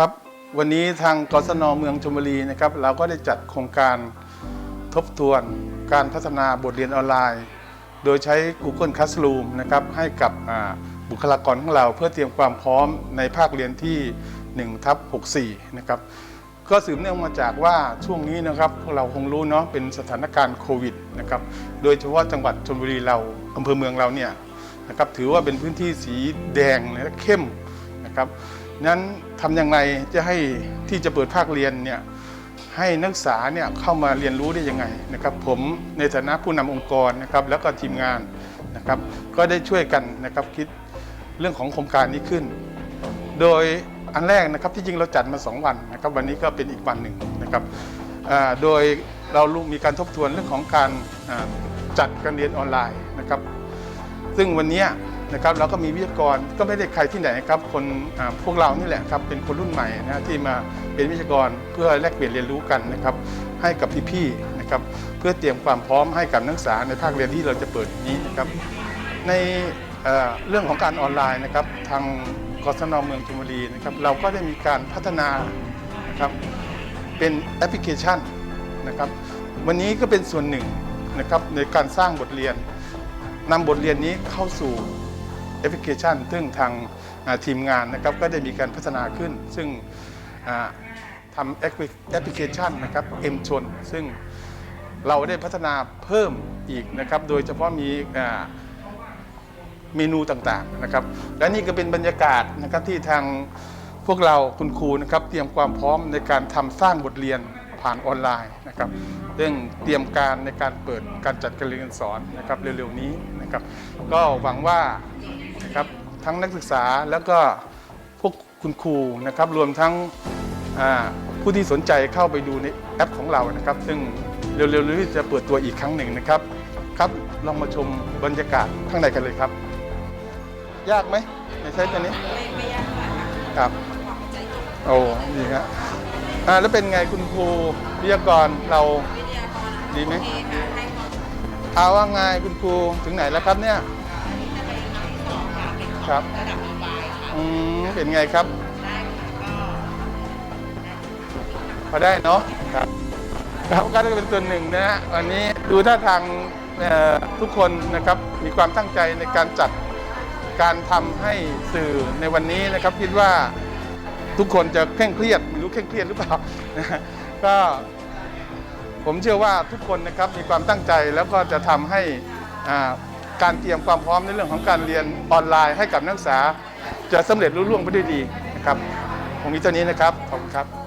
ครับ วันนี้ทางกศนเมืองชลบุรีนะครับ เราก็ได้จัดโครงการทบทวนการพัฒนาบทเรียนออนไลน์ โดยใช้ Google Classroom นะครับให้กับบุคลากรของเราเพื่อเตรียมความพร้อมในภาคเรียนที่1ทับ64 นะครับ ก็สืบเนื่องมาจากว่าช่วงนี้นะครับพวกเราคงรู้เนาะเป็นสถานการณ์โควิดนะครับโดยเฉพาะจังหวัดชลบุรีเราอำเภอเมืองเราเนี่ยนะครับถือว่าเป็นพื้นที่สีแดงและเข้มนะครับ นั้นทำอย่างไรจะให้ที่จะเปิดภาคเรียนเนี่ยให้นักศึกษาเนี่ยเข้ามาเรียนรู้ได้ยังไงนะครับผมในฐานะผู้นำองค์กรนะครับแล้วก็ทีมงานนะครับก็ได้ช่วยกันนะครับคิดเรื่องของโครงการนี้ขึ้น โดยอันแรกนะครับที่จริงเราจัดมา 2 วันนะครับวันนี้ก็เป็นอีกวันหนึ่งนะครับโดยเรารู้มีการทบทวนเรื่องของการจัดการเรียนออนไลน์นะครับซึ่งวันนี้ นะครับเราก็มีวิทยากรก็ไม่ได้ใครที่ไหนครับคนพวกเรานี่แหละครับเป็นคนรุ่นใหม่นะที่มาเป็นวิทยากรเพื่อแลกเปลี่ยนเรียนรู้กันนะครับให้กับพี่ๆนะครับเพื่อเตรียมความพร้อมให้กับนักศึกษาในภาคเรียนที่เราจะเปิดนี้นะครับในเรื่องของการออนไลน์นะครับทางกศนเมืองชลบุรีนะครับเราก็ได้มีการพัฒนานะครับเป็นแอปพลิเคชันนะครับวันนี้ก็เป็นส่วนหนึ่งนะครับในการสร้างบทเรียนนำบทเรียนนี้เข้าสู่ อปพลิเคชัน ซึ่งทางทีมงานนะครับก็ได้มีการพัฒนาขึ้น ซึ่งทำแอปพลิเคชันนะครับเอ็มชนซึ่งเราได้พัฒนาเพิ่มอีกนะครับ โดยเฉพาะมีเมนูต่างๆนะครับ และนี่ก็เป็นบรรยากาศนะครับที่ทางพวกเราคุณครูนะครับ เตรียมความพร้อมในการทำสร้างบทเรียนผ่านออนไลน์นะครับเรื่องเตรียมการในการเปิดการจัดการเรียนการสอนนะครับเร็วๆนี้นะครับ ก็หวังว่า นะครับทั้งนักศึกษาแล้วก็พวกคุณครูนะครับรวมทั้งอ่าผู้ที่สนใจเข้าไปดูในแอปของเรานะครับ ซึ่งเร็วๆนี้จะเปิดตัวอีกครั้งหนึ่งนะครับครับลองมาชมบรรยากาศข้างในกันเลยครับ ยากไหมในใช้ตัวนี้ไม่ไม่ยากค่ะครับความเข้าใจเกี่ยวกับโอ้ดีครับอ่าแล้วเป็นไงคุณครูวิทยากรเราวิทยากรนะคะดีไหมโอเคค่ะให้ความรู้เอาว่าไงคุณครูถึงไหนแล้วครับเนี่ย ค่ะเป็นครับ ระดับมบายค่ะอืมเป็นไงครับ ได้ค่ะก็พอได้เนาะครับครับก็ได้เป็นส่วนหนึ่งนะฮะวันนี้ดูท่าทางเอ่อทุกคนนะครับมีความตั้งใจในการจัดการทำให้สื่อในวันนี้นะครับ คิดว่าทุกคนจะเคร่งเครียดไม่รู้เคร่งเครียดหรือเปล่านะฮะก็ ผมเชื่อว่าทุกคนนะครับมีความตั้งใจแล้วก็จะทำให้อ่า การเตรียมความพร้อมในเรื่องของการเรียนออนไลน์ให้กับนักศึกษา จะสำเร็จรุ่ร่วงไปด้วยดีนะครับผมมีเท่านี้นะครับขอบคุณครับ